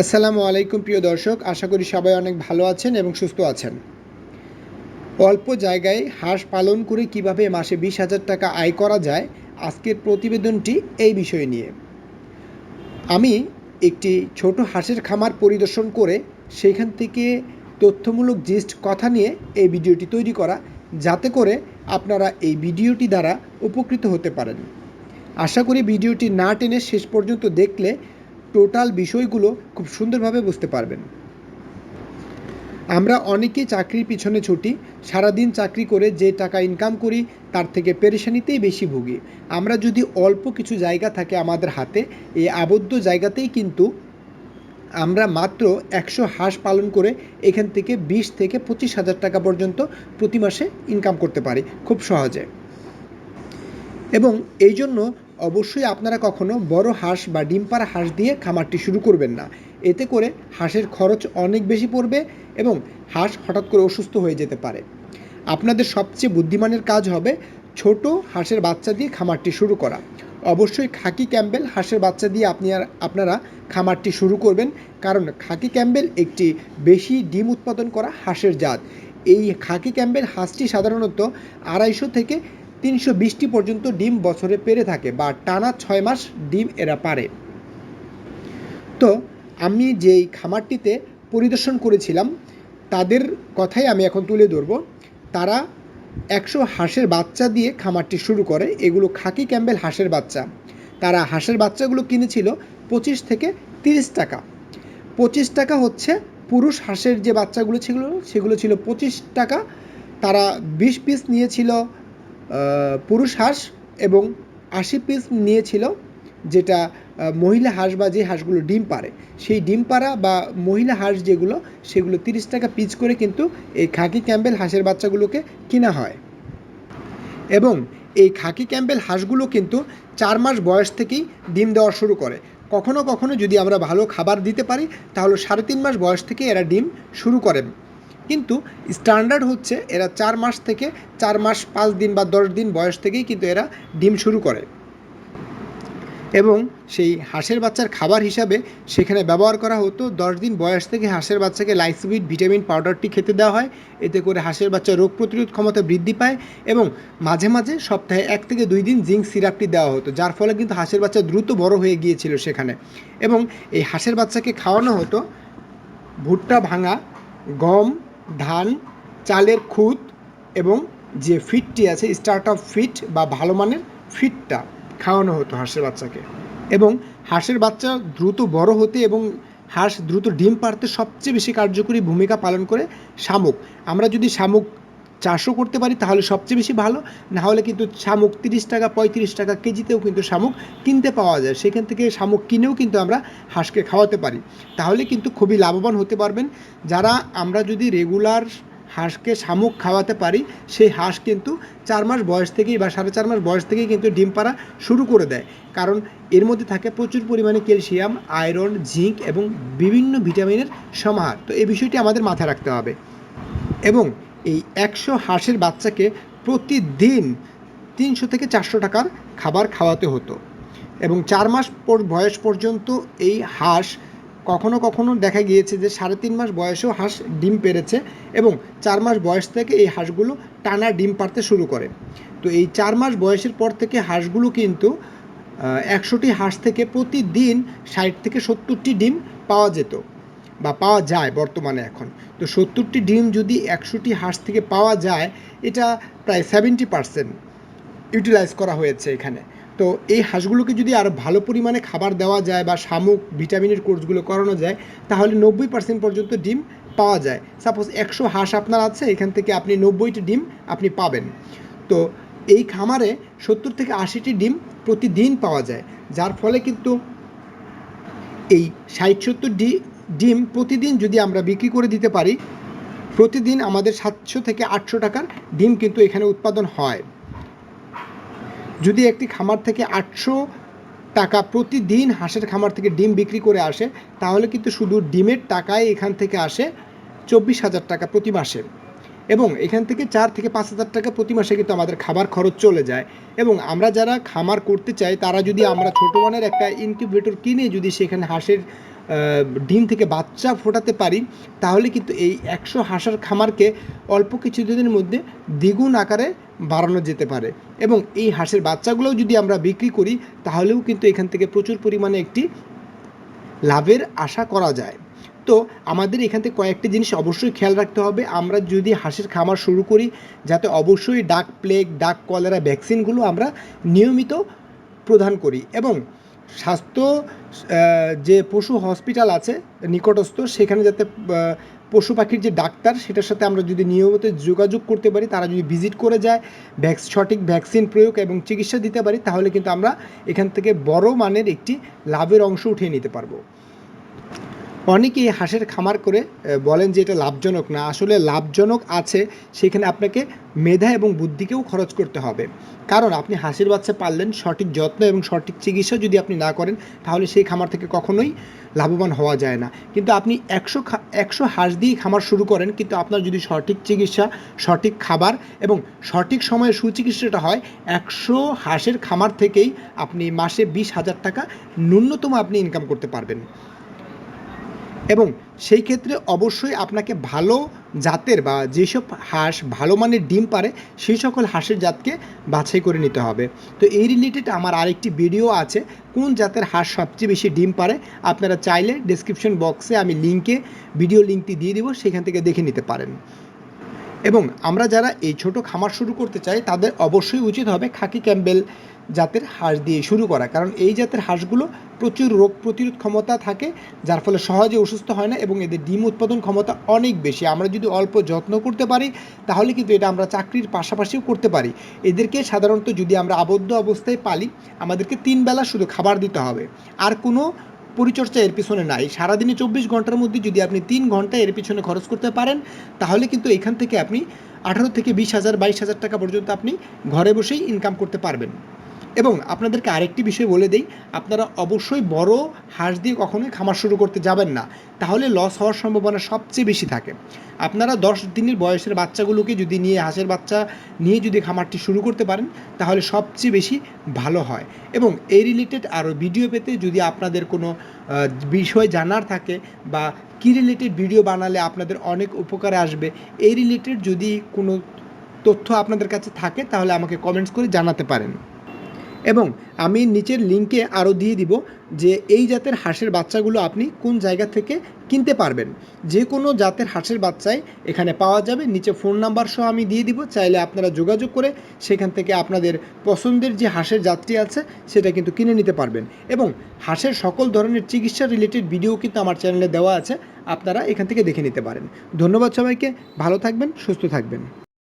আসসালামু আলাইকুম, প্রিয় দর্শক। আশা করি সবাই অনেক ভালো আছেন এবং সুস্থ আছেন। অল্প জায়গায় হাঁস পালন করে কীভাবে মাসে বিশ হাজার টাকা আয় করা যায়, আজকের প্রতিবেদনটি এই বিষয় নিয়ে। আমি একটি ছোট হাঁসের খামার পরিদর্শন করে সেখান থেকে তথ্যমূলক জিস্ট কথা নিয়ে এই ভিডিওটি তৈরি করা, যাতে করে আপনারা এই ভিডিওটি দ্বারা উপকৃত হতে পারেন। আশা করি ভিডিওটি না টেনে শেষ পর্যন্ত দেখলে টোটাল বিষয়গুলো খুব সুন্দরভাবে বুঝতে পারবেন। আমরা অনেকেই চাকরির পিছনে ছুটি, সারাদিন চাকরি করে যে টাকা ইনকাম করি, তার থেকে পেরেশানিতেই বেশি ভুগি। আমরা যদি অল্প কিছু জায়গা থাকে আমাদের হাতে, এই আবদ্ধ জায়গাতেই কিন্তু আমরা মাত্র একশো হাঁস পালন করে এখান থেকে বিশ থেকে পঁচিশ হাজার টাকা পর্যন্ত প্রতি মাসে ইনকাম করতে পারি, খুব সহজে। এবং এই জন্য অবশ্যই আপনারা কখনো বড় হাঁস বা ডিম পাড়া হাঁস দিয়ে খামারটি শুরু করবেন না। এতে করে হাঁসের খরচ অনেক বেশি পড়বে এবং হাঁস হঠাৎ করে অসুস্থ হয়ে যেতে পারে। আপনাদের সবচেয়ে বুদ্ধিমানের কাজ হবে ছোট হাঁসের বাচ্চা দিয়ে খামারটি শুরু করা। অবশ্যই খাকি ক্যাম্বেল হাঁসের বাচ্চা দিয়ে আপনি আর আপনারা খামারটি শুরু করবেন। কারণ খাকি ক্যাম্বেল একটি বেশি ডিম উৎপাদন করা হাঁসের জাত। এই খাকি ক্যাম্বেল হাঁসটি সাধারণত আড়াইশো থেকে তিনশো বিশটি পর্যন্ত ডিম বছরে পেরে থাকে বা টানা ছয় মাস ডিম এরা পারে। তো আমি যেই খামারটিতে পরিদর্শন করেছিলাম, তাদের কথাই আমি এখন তুলে ধরব। তারা একশো হাঁসের বাচ্চা দিয়ে খামারটি শুরু করে। এগুলো খাকি ক্যাম্বেল হাঁসের বাচ্চা। তারা হাঁসের বাচ্চাগুলো কিনেছিল পঁচিশ থেকে তিরিশ টাকা। পঁচিশ টাকা হচ্ছে পুরুষ হাঁসের যে বাচ্চাগুলো ছিল, সেগুলো ছিল পঁচিশ টাকা। তারা বিশ পিস নিয়েছিল পুরুষ হাঁস এবং আশি পিস নিয়েছিল, যেটা মহিলা হাঁস বা যে হাঁসগুলো ডিম পারে সেই ডিম পাড়া বা মহিলা হাঁস যেগুলো, সেগুলো তিরিশ টাকা পিচ করে কিন্তু এই খাকি ক্যাম্বেল হাঁসের বাচ্চাগুলোকে কিনা হয়। এবং এই খাকি ক্যাম্বেল হাঁসগুলো কিন্তু চার মাস বয়স থেকেই ডিম দেওয়া শুরু করে। কখনো কখনো যদি আমরা ভালো খাবার দিতে পারি, তাহলে সাড়ে তিন মাস বয়স থেকে এরা ডিম শুরু করে। কিন্তু স্ট্যান্ডার্ড হচ্ছে এরা চার মাস থেকে চার মাস পাঁচ দিন বা দশ দিন বয়স থেকেই কিন্তু এরা ডিম শুরু করে। এবং সেই হাঁসের বাচ্চার খাবার হিসাবে সেখানে ব্যবহার করা হতো। দশ দিন বয়স থেকে হাঁসের বাচ্চাকে লাইসবিট, ভিটামিন, পাউডারটি খেতে দেওয়া হয়। এতে করে হাঁসের বাচ্চা রোগ প্রতিরোধ ক্ষমতা বৃদ্ধি পায় এবং মাঝে মাঝে সপ্তাহে এক থেকে দুই দিন জিঙ্ক সিরাপটি দেওয়া হতো, যার ফলে কিন্তু হাঁসের বাচ্চা দ্রুত বড় হয়ে গিয়েছিল সেখানে। এবং এই হাঁসের বাচ্চাকে খাওয়ানো হতো ভুট্টা ভাঙা, গম ধান, চালের খুদ এবং যে ফিটটি আছে স্টার্ট অফ ফিট বা ভালো মানের ফিটটা খাওয়ানো হতো হাঁসের বাচ্চাকে। এবং হাঁসের বাচ্চা দ্রুত বড় হতে এবং হাঁস দ্রুত ডিম পাড়তে সবচেয়ে বেশি কার্যকরী ভূমিকা পালন করে শামুক। আমরা যদি শামুক চাষও করতে পারি, তাহলে সবচেয়ে বেশি ভালো। না হলে কিন্তু শামুক তিরিশ টাকা, পঁয়ত্রিশ টাকা কেজিতেও কিন্তু শামুক কিনতে পাওয়া যায়। সেখান থেকে শামুক কিনেও কিন্তু আমরা হাঁসকে খাওয়াতে পারি। তাহলে কিন্তু খুবই লাভবান হতে পারবেন। যারা আমরা যদি রেগুলার হাঁসকে শামুক খাওয়াতে পারি, সেই হাঁস কিন্তু চার মাস বয়স থেকেই বা সাড়ে চার মাস বয়স থেকেই কিন্তু ডিম পাড়া শুরু করে দেয়। কারণ এর মধ্যে থাকে প্রচুর পরিমাণে ক্যালসিয়াম, আয়রন, জিঙ্ক এবং বিভিন্ন ভিটামিনের সমাহার। তো এই বিষয়টি আমাদের মাথায় রাখতে হবে। এবং এই একশো হাঁসের বাচ্চাকে প্রতিদিন তিনশো থেকে চারশো টাকার খাবার খাওয়াতে হতো এবং চার মাস বয়স পর্যন্ত এই হাঁস কখনো কখনো দেখা গিয়েছে যে সাড়ে তিন মাস বয়সেও হাঁস ডিম পেরেছে এবং চার মাস বয়স থেকে এই হাঁসগুলো টানা ডিম পাড়তে শুরু করে। তো এই চার মাস বয়সের পর থেকে হাঁসগুলো কিন্তু একশোটি হাঁস থেকে প্রতিদিন ষাট থেকে সত্তরটি ডিম পাওয়া যেত। বা পাওয়া যায় বর্তমানে এখন। তো সত্তরটি ডিম যদি একশোটি হাঁস থেকে পাওয়া যায়, এটা প্রায় সেভেন্টি পার্সেন্ট ইউটিলাইজ করা হয়েছে এখানে। তো এই হাঁসগুলোকে যদি আরও ভালো পরিমাণে খাবার দেওয়া যায় বা শামুক, ভিটামিনের কোর্সগুলো করানো যায়, তাহলে নব্বই পার্সেন্ট পর্যন্ত ডিম পাওয়া যায়। সাপোজ একশো হাঁস আপনার আছে, এখান থেকে আপনি নব্বইটি ডিম আপনি পাবেন। তো এই খামারে সত্তর থেকে আশিটি ডিম প্রতিদিন পাওয়া যায়, যার ফলে কিন্তু এই ষাট সত্তর ডি ডিম প্রতিদিন যদি আমরা বিক্রি করে দিতে পারি, প্রতিদিন আমাদের সাতশো থেকে আটশো টাকার ডিম কিন্তু এখানে উৎপাদন হয়। যদি একটি খামার থেকে আটশো টাকা প্রতিদিন হাঁসের খামার থেকে ডিম বিক্রি করে আসে, তাহলে কিন্তু শুধু ডিমের টাকায় এখান থেকে আসে চব্বিশ হাজার টাকা প্রতি মাসে। এবং এখান থেকে চার থেকে পাঁচ হাজার টাকা প্রতি মাসে কিন্তু আমাদের খাবার খরচ চলে যায়। এবং আমরা যারা খামার করতে চাই, তারা যদি আমরা ছোটো মানের একটা ইনকিউবেটর কিনে যদি সেখানে হাঁসের ডিম থেকে বাচ্চা ফোটাতে পারি, তাহলে কিন্তু এই একশো হাঁসের খামারকে অল্প কিছুদিনের মধ্যে দ্বিগুণ আকারে বাড়ানো যেতে পারে। এবং এই হাঁসের বাচ্চাগুলোও যদি আমরা বিক্রি করি, তাহলেও কিন্তু এখান থেকে প্রচুর পরিমাণে একটি লাভের আশা করা যায়। তো আমাদের এখান থেকে কয়েকটি জিনিস অবশ্যই খেয়াল রাখতে হবে। আমরা যদি হাঁসের খামার শুরু করি, যাতে অবশ্যই ডাক প্লেগ, ডাক কলেরা, ভ্যাকসিনগুলো আমরা নিয়মিত প্রদান করি। এবং স্বাস্থ্য যে পশু হসপিটাল আছে নিকটস্থ, সেখানে যাতে পশু পাখির যে ডাক্তার, সেটার সাথে আমরা যদি নিয়মিত যোগাযোগ করতে পারি, তারা যদি ভিজিট করে যায়, ভ্যাক্স, সঠিক ভ্যাকসিন প্রয়োগ এবং চিকিৎসা দিতে পারি, তাহলে কিন্তু আমরা এখান থেকে বড় মানের একটি লাভের অংশ উঠিয়ে নিতে পারব। অনেকেই হাঁসের খামার করে বলেন যে এটা লাভজনক না। আসলে লাভজনক আছে, সেখানে আপনাকে মেধা এবং বুদ্ধিকেও খরচ করতে হবে। কারণ আপনি হাঁসের বাচ্চা পারলেন সঠিক যত্ন এবং সঠিক চিকিৎসা যদি আপনি না করেন, তাহলে সেই খামার থেকে কখনোই লাভবান হওয়া যায় না। কিন্তু আপনি একশো একশো হাঁস দিয়ে খামার শুরু করেন, কিন্তু আপনার যদি সঠিক চিকিৎসা, সঠিক খাবার এবং সঠিক সময়ে সুচিকিৎসাটা হয়, একশো হাঁসের খামার থেকেই আপনি মাসে বিশ হাজার টাকা ন্যূনতম আপনি ইনকাম করতে পারবেন। এবং সেই ক্ষেত্রে অবশ্যই আপনাকে ভালো জাতের বা যেসব হাঁস ভালো মানের ডিম পারে, সেই সকল হাঁসের জাতকে বাছাই করে নিতে হবে। তো এই রিলেটেড আমার আরেকটি ভিডিও আছে, কোন জাতের হাঁস সবচেয়ে বেশি ডিম পারে? আপনারা চাইলে ডিসক্রিপশন বক্সে আমি লিঙ্কে ভিডিও লিঙ্কটি দিয়ে দেবো, সেখান থেকে দেখে নিতে পারেন। এবং আমরা যারা এই ছোট খামার শুরু করতে চাই, তাদের অবশ্যই উচিত হবে খাকি ক্যাম্বেল জাতের হাঁস দিয়ে শুরু করা। কারণ এই জাতের হাঁসগুলো প্রচুর রোগ প্রতিরোধ ক্ষমতা থাকে, যার ফলে সহজে অসুস্থ হয় না এবং এদের ডিম উৎপাদন ক্ষমতা অনেক বেশি। আমরা যদি অল্প যত্ন করতে পারি, তাহলে কিন্তু এটা আমরা চাকরির পাশাপাশিও করতে পারি। এদেরকে সাধারণত যদি আমরা আবদ্ধ অবস্থায় পালি, আমাদেরকে তিন বেলা শুধু খাবার দিতে হবে। আর কোনো পরিচর্যা এর পিছনে নাই। সারাদিনে চব্বিশ ঘণ্টার মধ্যে যদি আপনি তিন ঘণ্টা এর পিছনে খরচ করতে পারেন, তাহলে কিন্তু এখান থেকে আপনি আঠারো থেকে বিশ হাজার, বাইশ হাজার টাকা পর্যন্ত আপনি ঘরে বসেই ইনকাম করতে পারবেন। এবং আপনাদেরকে আরেকটি বিষয় বলে দেই, আপনারা অবশ্যই বড় হাঁস দিয়ে কখনোই খামার শুরু করতে যাবেন না। তাহলে লস হওয়ার সম্ভাবনা সবচেয়ে বেশি থাকে। আপনারা দশ দিনের বয়সের বাচ্চাগুলোকে যদি নিয়ে, হাঁসের বাচ্চা নিয়ে যদি খামারটি শুরু করতে পারেন, তাহলে সবচেয়ে বেশি ভালো হয়। এবং এই রিলেটেড আরও ভিডিও পেতে যদি আপনাদের কোনো বিষয় জানার থাকে বা কী রিলেটেড ভিডিও বানালে আপনাদের অনেক উপকারে আসবে, এই রিলেটেড যদি কোনো তথ্য আপনাদের কাছে থাকে, তাহলে আমাকে কমেন্টস করে জানাতে পারেন। এবং আমি নিচের লিঙ্কে আরও দিয়ে দিব যে এই জাতের হাঁসের বাচ্চাগুলো আপনি কোন জায়গা থেকে কিনতে পারবেন। যে কোনো জাতের হাঁসের বাচ্চাই এখানে পাওয়া যাবে। নিচে ফোন নাম্বার সহ আমি দিয়ে দিব। চাইলে আপনারা যোগাযোগ করে সেখান থেকে আপনাদের পছন্দের যে হাঁসের জাতটি আছে সেটা কিন্তু কিনে নিতে পারবেন। এবং হাঁসের সকল ধরনের চিকিৎসা রিলেটেড ভিডিও কিন্তু আমার চ্যানেলে দেওয়া আছে। আপনারা এখান থেকে দেখে নিতে পারেন। ধন্যবাদ সবাইকে। ভালো থাকবেন, সুস্থ থাকবেন।